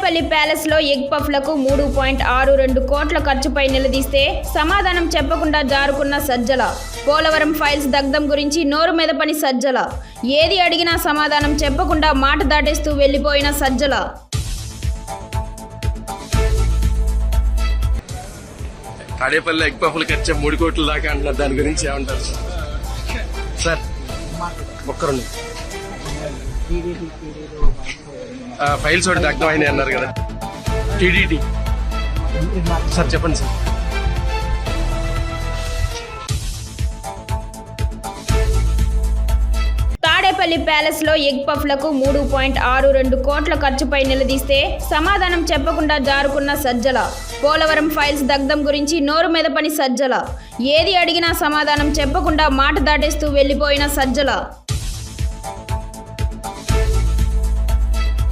తాడేపల్లి ప్యాలెస్లో ఎగ్ పఫ్లకు మూడు పాయింట్ ఆరు రెండు కోట్ల ఖర్చుపై నిలదీస్తే సమాధానం చెప్పకుండా జారుకున్న సజ్జల. పోలవరం ఫైల్స్ దగ్ధం గురించి నోరు మెదపని సజ్జల. ఏది అడిగినా సమాధానం చెప్పకుండా మాట దాటేస్తూ వెళ్ళిపోయిన సజ్జల. తాడేపల్లి ఎగ్ పఫ్లు ఖర్చు మూడు కోట్ల దాకా అంటున్నారు. దాని గురించి ఏమంటారు? సార్ ఒక్కరుండి. ఫైల్స్ ఒకటి దగ్ధం అయినాయి అన్నారు కదా. టీడీటీ. సార్ చెప్పండి సార్. తాడేపల్లి ప్యాలెస్లో ఎగ్ పఫ్లకు మూడు పాయింట్ ఆరు రెండు కోట్ల ఖర్చుపై నిలదీస్తే సమాధానం చెప్పకుండా జారుకున్న సజ్జల. పోలవరం ఫైల్స్ దగ్ధం గురించి నోరు మెదపని సజ్జల. ఏది అడిగినా సమాధానం చెప్పకుండా మాట దాటేస్తూ వెళ్ళిపోయిన సజ్జల.